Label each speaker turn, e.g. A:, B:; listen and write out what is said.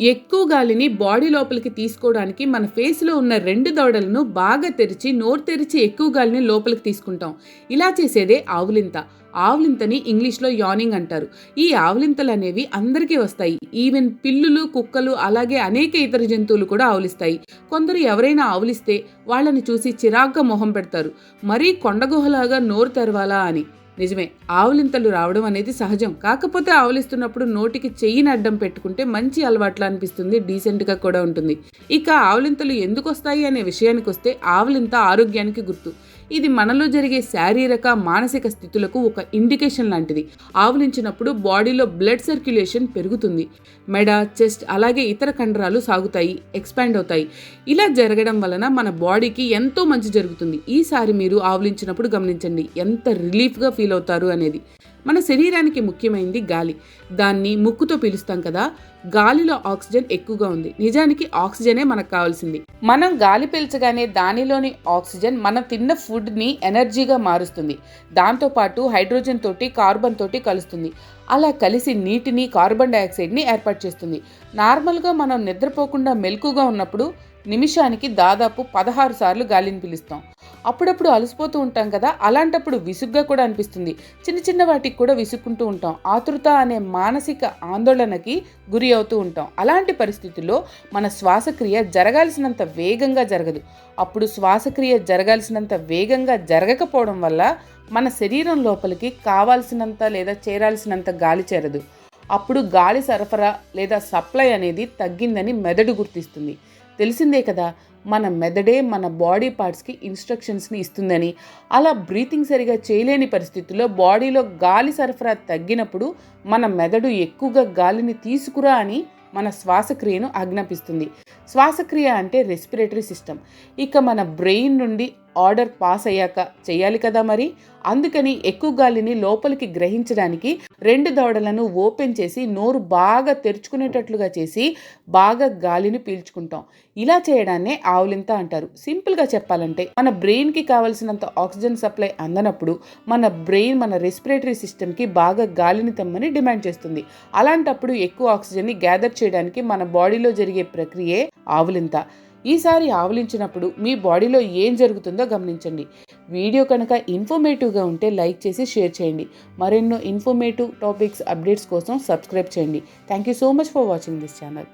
A: ఎక్కువ గాలిని బాడీ లోపలికి తీసుకోవడానికి మన ఫేస్లో ఉన్న రెండు దవడలను బాగా తెరిచి నోరు తెరిచి ఎక్కువ గాలిని లోపలికి తీసుకుంటాం. ఇలా చేసేదే ఆవులింత. ఆవులింతని ఇంగ్లీష్లో యానింగ్ అంటారు. ఈ ఆవులింతలు అనేవి అందరికీ వస్తాయి. ఈవెన్ పిల్లులు కుక్కలు అలాగే అనేక ఇతర జంతువులు కూడా ఆవులిస్తాయి. కొందరు ఎవరైనా ఆవులిస్తే వాళ్ళని చూసి చిరాగ్గా మొహం పెడతారు. మరీ కొండగుహలాగా నోరు తెరవాలా అని. నిజమే ఆవులింతలు రావడం అనేది సహజం. కాకపోతే ఆవులిస్తున్నప్పుడు నోటికి చెయ్యిని అడ్డం పెట్టుకుంటే మంచి అలవాట్లు అనిపిస్తుంది డీసెంట్గా కూడా ఉంటుంది. ఇక ఆవులింతలు ఎందుకు వస్తాయి అనే విషయానికి వస్తే ఆవులింత ఆరోగ్యానికి గుర్తు. ఇది మనలో జరిగే శారీరక మానసిక స్థితులకు ఒక ఇండికేషన్ లాంటిది. ఆవలించినప్పుడు బాడీలో బ్లడ్ సర్క్యులేషన్ పెరుగుతుంది. మెడ చెస్ట్ అలాగే ఇతర కండరాలు సాగుతాయి ఎక్స్పాండ్ అవుతాయి. ఇలా జరగడం వలన మన బాడీకి ఎంతో మంచి జరుగుతుంది. ఈసారి మీరు ఆవలించినప్పుడు గమనించండి ఎంత రిలీఫ్గా ఫీల్ అవుతారు అనేది. మన శరీరానికి ముఖ్యమైనది గాలి. దాన్ని ముక్కుతో పీలుస్తాం కదా. గాలిలో ఆక్సిజన్ ఎక్కువగా ఉంది. నిజానికి ఆక్సిజనే మనకు కావాల్సింది. మనం గాలి పీల్చగానే దానిలోని ఆక్సిజన్ మనం తిన్న ఫుడ్ని ఎనర్జీగా మారుస్తుంది. దాంతోపాటు హైడ్రోజన్ తోటి కార్బన్ తోటి కలుస్తుంది. అలా కలిసి నీటిని కార్బన్ డైఆక్సైడ్ని ఏర్పాటు చేస్తుంది. నార్మల్గా మనం నిద్రపోకుండా మెలకుగా ఉన్నప్పుడు నిమిషానికి దాదాపు పదహారు సార్లు గాలిని పిలుస్తాం. అప్పుడప్పుడు అలసిపోతూ ఉంటాం కదా అలాంటప్పుడు విసుగ్గా కూడా అనిపిస్తుంది. చిన్న చిన్న వాటికి కూడా విసుక్కుంటూ ఉంటాం. ఆతృత అనే మానసిక ఆందోళనకి గురి అవుతూ ఉంటాం. అలాంటి పరిస్థితుల్లో మన శ్వాసక్రియ జరగాల్సినంత వేగంగా జరగదు. అప్పుడు శ్వాసక్రియ జరగాల్సినంత వేగంగా జరగకపోవడం వల్ల మన శరీరం లోపలికి కావాల్సినంత లేదా చేరాల్సినంత గాలి చేరదు. అప్పుడు గాలి సరఫరా లేదా సప్లై అనేది తగ్గిందని మెదడు గుర్తిస్తుంది. తెలిసిందే కదా మన మెదడే మన బాడీ పార్ట్స్కి ఇన్స్ట్రక్షన్స్ని ఇస్తుందని. అలా బ్రీతింగ్ సరిగా చేయలేని పరిస్థితుల్లో బాడీలో గాలి సరఫరా తగ్గినప్పుడు మన మెదడు ఎక్కువగా గాలిని తీసుకురా అని మన శ్వాసక్రియను ఆజ్ఞాపిస్తుంది. శ్వాసక్రియ అంటే రెస్పిరేటరీ సిస్టమ్. ఇక మన బ్రెయిన్ నుండి ఆర్డర్ పాస్ అయ్యాక చేయాలి కదా మరి? అందుకని ఎక్కువ గాలిని లోపలికి గ్రహించడానికి రెండు దవడలను ఓపెన్ చేసి నోరు బాగా తెరుచుకునేటట్లుగా చేసి బాగా గాలిని పీల్చుకుంటాం. ఇలా చేయడాన్నే ఆవులింత అంటారు. సింపుల్గా చెప్పాలంటే మన బ్రెయిన్కి కావాల్సినంత ఆక్సిజన్ సప్లై అందనప్పుడు మన బ్రెయిన్ మన రెస్పిరేటరీ సిస్టమ్కి బాగా గాలిని తెమ్మని డిమాండ్ చేస్తుంది. అలాంటప్పుడు ఎక్కువ ఆక్సిజన్ని గ్యాదర్ చేయడానికి మన బాడీలో జరిగే ప్రక్రియే ఆవులింత. ఈసారి ఆవలించినప్పుడు మీ బాడీలో ఏం జరుగుతుందో గమనించండి. వీడియో కనుక ఇన్ఫర్మేటివ్గా ఉంటే లైక్ చేసి షేర్ చేయండి. మరెన్నో ఇన్ఫర్మేటివ్ టాపిక్స్ అప్డేట్స్ కోసం సబ్స్క్రైబ్ చేయండి. Thank you so much for watching this channel.